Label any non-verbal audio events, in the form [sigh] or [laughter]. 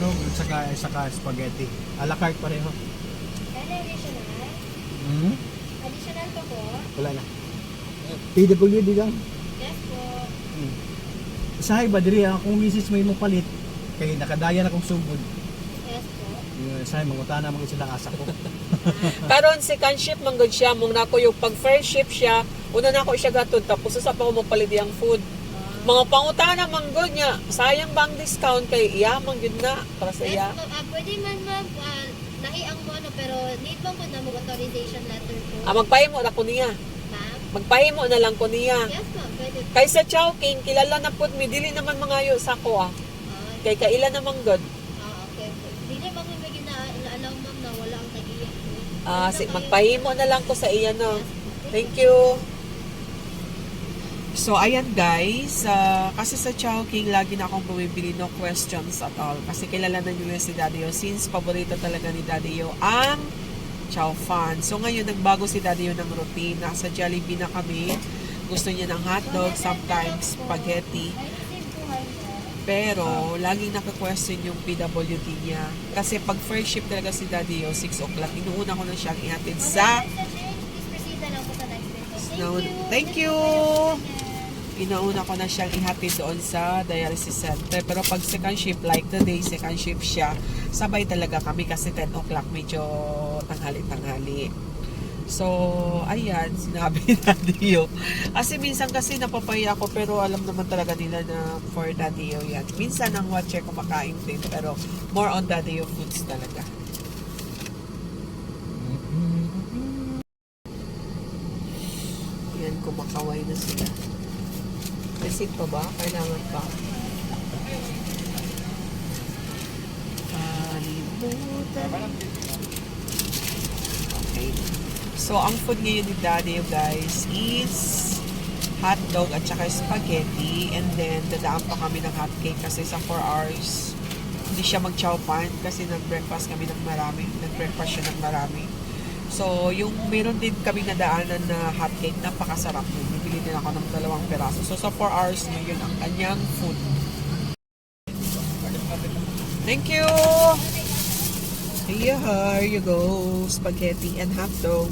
hotdog at saka, saka spaghetti. A la carte pareho. Ano additional? Hmm? Additional pa po? Wala na. PWD lang. Yes po. Hmm. Sahay ba diri ah, kung misis may mo palit kay nakadayan akong sugod. Yes po. Uh, sahay mangutana mga sila asa ko. [laughs] Karon second shift man gud siya mong nako yung pag first shift siya, una na ako siya gatod tapos sa pa ko mapalit ang food. Mga pangutana man gud niya, sayang bang discount kay iya man gud na para sa iya. po. Ah, pwede man ma'am, ah, nahi ang mo ano, pero need bang po na mo authorization letter po? Ah, magpahimo na ko niya. Ma'am? Magpahimo na lang ko niya. Yes po, pwede po. Kay sa Chowking, kilala na pud mi dili naman mga yo sa ko ah. Ah, Kay kaila naman gud. ah, okay po. Dili bang may may gina-allow ma'am na wala ang tag-iyak po? Ah, si magpahimo na lang ko sa iya no. Yes po. Thank you. So, ayan guys, ah, kasi sa Chowking, lagi na akong bumibili no questions at all. Kasi kilala na nyo si Daddy Yo. Since paborito talaga ni Daddy Yo ang Chow Fan. So, ngayon, nagbago si Daddy Yo ng routine. Nasa Jollibee na kami. Gusto niya ng hotdog, sometimes spaghetti. I received 200. Pero, laging naka-question yung PWD niya. Kasi pag first shift talaga si Daddy Yo, 6 o'clock, inuuna ko na siyang ihatid sa. Thank you. thank you. Inauna ko na siyang ihatid doon sa dialysis center. Pero pag second shift, like today, second shift siya, sabay talaga kami kasi 10 o'clock medyo tanghali-tanghali. So, ayan, sinabi [laughs] na Dio. Kasi minsan kasi napapaya ako pero alam naman talaga nila na for Daddy Yo yan. Minsan ang watcher kumakain din pero more on Daddy Yo foods talaga. Yan, kumakaway na sila. Receipt pa ba? Kailangan pa. Kalimutan. Okay. So, ang food ngayon ni Daddy, you guys, is hot dog at saka spaghetti. And then, dadaan pa kami ng hot cake kasi sa 4 hours, hindi siya mag-chow pan kasi nag-breakfast kami ng marami. Nag-breakfast siya ng marami. So, yung meron din kami nadaanan na hot cake, napakasarap nun. Bibili din ako ng dalawang peraso. So, sa 4 hours na yun ang kanyang food. Thank you! Here you go. Spaghetti and hot dog.